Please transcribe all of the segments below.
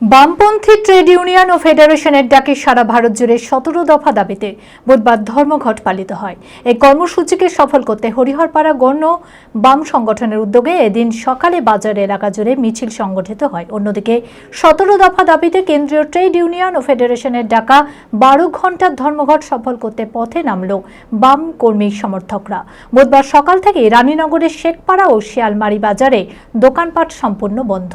বামপন্থী trade union ও ফেডারেশনের ডাকে সারা ভারত জুড়ে সতেরো দফা দাবিতে বুধবার ধর্মঘট পালিত হয়। এই কর্মসূচিকে সফল করতে হরিহরপাড়া গণ্য বাম সংগঠনের উদ্যোগে এদিন সকালে বাজার এলাকা জুড়ে মিছিল সংগঠিত হয়। অন্যদিকে সতেরো দফা দাবিতে কেন্দ্রীয় ট্রেড ইউনিয়ন ও ফেডারেশনের ডাকা বারো ঘণ্টার ধর্মঘট সফল করতে পথে নামল বাম কর্মী সমর্থকরা। বুধবার সকাল থেকে রানীনগরের শেখপাড়া ও শিয়ালমারি বাজারে দোকানপাট সম্পূর্ণ বন্ধ।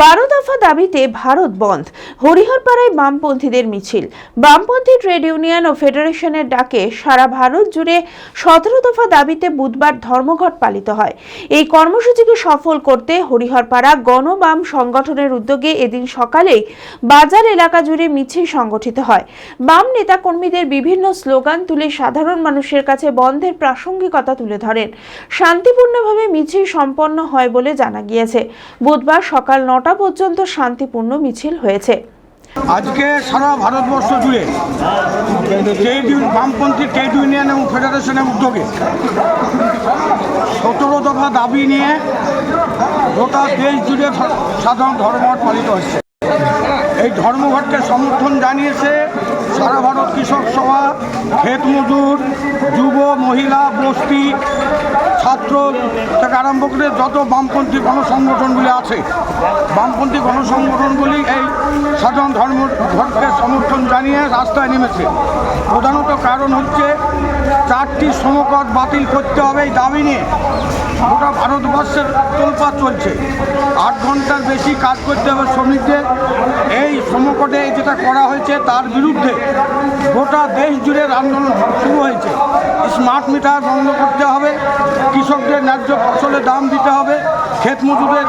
বারো দফা দাবিতে ভারত বন্ধ। হরিহরপাড়ায় বামপন্থীদের মিছিল। বামপন্থী ট্রেড ইউনিয়ন ও ফেডারেশনের ডাকে সারা ভারত জুড়ে সতেরো দফা দাবিতে বুধবার ধর্মঘট পালিত হয়। এই কর্মসূচিকে সফল করতে হরিহরপাড়া গণবাম সংগঠনের উদ্যোগে এদিন সকালেই বাজার এলাকা জুড়ে মিছিল সংগঠিত হয়। বাম নেতাকর্মীদের বিভিন্ন স্লোগান তুলে সাধারণ মানুষের কাছে বন্ধের প্রাসঙ্গিকতা তুলে ধরেন। শান্তিপূর্ণভাবে মিছিল সম্পন্ন হয় বলে জানা গিয়েছে। বুধবার সকাল নটা পর্যন্ত শান্তিপূর্ণ মিছিল হয়েছে। আজকে সারা ভারতবর্ষ জুড়ে ট্রেড বামপন্থী ট্রেড ইউনিয়ন এবং ফেডারেশনের উদ্যোগে সতেরো দফা দাবি নিয়ে গোটা দেশ জুড়ে সাধারণ ধর্ম পালিত হচ্ছে। এই ধর্মঘটকে সমর্থন জানিয়েছে সারা ভারত কৃষক সভা, ক্ষেত মজুর, যুব, মহিলা, বস্তি, ছাত্র থেকে আরম্ভ করে যত বামপন্থী গণসংগঠনগুলি আছে, বামপন্থী গণসংগঠনগুলি এই সাধারণ ধর্মঘটকে সমর্থন জানিয়ে রাস্তায় নেমেছে। প্রধানত কারণ হচ্ছে চারটি সমকট বাতিল করতে হবে এই দাবি নিয়ে। গোটা ভারতবর্ষের তোলপাত চলছে। আট ঘণ্টার বেশি কাজ করতে হবে শ্রমিকদের। এই সমকটে যেটা করা হয়েছে, তার বিরুদ্ধে গোটা দেশ জুড়ে আন্দোলন শুরু হয়েছে। স্মার্ট মিটার বন্ধ করতে হবে, কৃষকদের ন্যায্য ফসলের দাম দিতে হবে, ক্ষেত মজুরের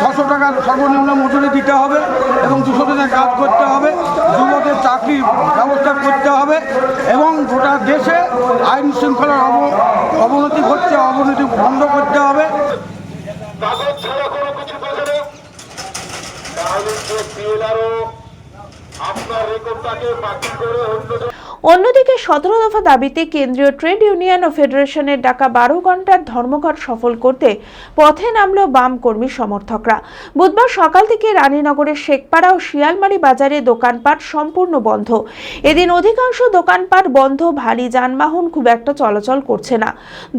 ছশো টাকার সর্বনিম্ন মজুরি দিতে হবে এবং দুশো দিনের কাজ করতে হবে, যুবদের চাকরির ব্যবস্থা করতে হবে এবং গোটা দেশে আইন শৃঙ্খলার অব- অবনতি ঘটছে, অবনতি বন্ধ করতে হবে। কাগজ ছাড়া কোনো কিছু থাকে না। তাহলে যে পিএলআরও অন্যদিকে সতেরো দফা দাবিতে কেন্দ্রীয় ট্রেড ইউনিয়ন ও ফেডারেশনের ডাকা বারো ঘণ্টার ধর্মঘট সফল করতে পথে নামল বাম কর্মী সমর্থকরা। বুধবার সকাল থেকে রানীনগরের শেখপাড়া ও শিয়ালমারি বাজারে দোকানপাট সম্পূর্ণ বন্ধ। এদিন অধিকাংশ দোকানপাট বন্ধ, ভারী যানবাহন খুব একটা চলাচল করছে না।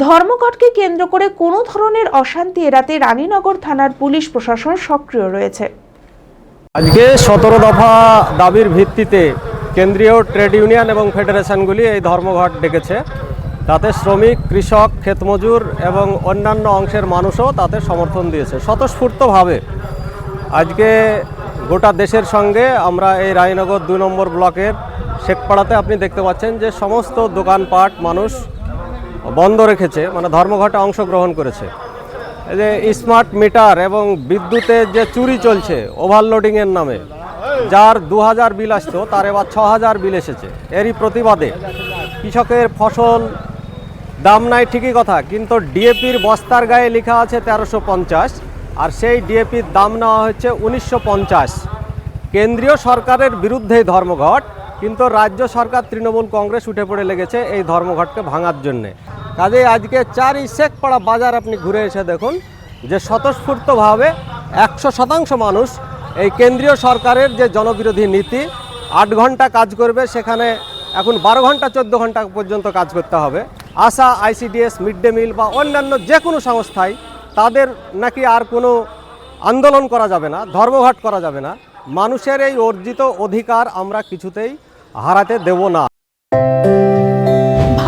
ধর্মঘটকে কেন্দ্র করে কোনো ধরনের অশান্তি এড়াতে রানীনগর থানার পুলিশ প্রশাসন সক্রিয় রয়েছে। আজকে সতেরো দফা দাবির ভিত্তিতে কেন্দ্রীয় ট্রেড ইউনিয়ন এবং ফেডারেশনগুলি এই ধর্মঘট ডেকেছে। তাতে শ্রমিক, কৃষক, ক্ষেতমজুর এবং অন্যান্য অংশের মানুষও তাতে সমর্থন দিয়েছে। স্বতঃস্ফূর্তভাবে আজকে গোটা দেশের সঙ্গে আমরা এই রায়নগর দুই নম্বর ব্লকের শেখপাড়াতে আপনি দেখতে পাচ্ছেন যে সমস্ত দোকানপাট মানুষ বন্ধ রেখেছে মানে ধর্মঘটে অংশগ্রহণ করেছে। যে স্মার্ট মিটার এবং বিদ্যুতের যে চুরি চলছে ওভারলোডিংয়ের নামে, যার দু হাজার বিল আসতো তার এবার ছ হাজার বিল এসেছে। এরই প্রতিবাদে কৃষকের ফসল, দাম নাই ঠিকই কথা, কিন্তু ডিএপির বস্তার গায়ে লেখা আছে তেরোশো পঞ্চাশ, আর সেই ডিএপির দাম নেওয়া হচ্ছে উনিশশো পঞ্চাশ। কেন্দ্রীয় সরকারের বিরুদ্ধে ধর্মঘট, কিন্তু রাজ্য সরকার তৃণমূল কংগ্রেস উঠে পড়ে লেগেছে এই ধর্মঘটকে ভাঙার জন্যে। কাজেই আজকে চারি শেখপাড়া বাজার আপনি ঘুরে এসে দেখুন যে স্বতঃস্ফূর্তভাবে একশো শতাংশ মানুষ এই কেন্দ্রীয় সরকারের যে জনবিরোধী নীতি, আট ঘণ্টা কাজ করবে, সেখানে এখন বারো ঘণ্টা, চোদ্দ ঘণ্টা পর্যন্ত কাজ করতে হবে। ASHA, ICDS, mid day meal বা অন্যান্য যে কোনো সংস্থায় তাদের নাকি আর কোনো আন্দোলন করা যাবে না, ধর্মঘট করা যাবে না। মানুষের এই অর্জিত অধিকার আমরা কিছুতেই হারাতে দেব না।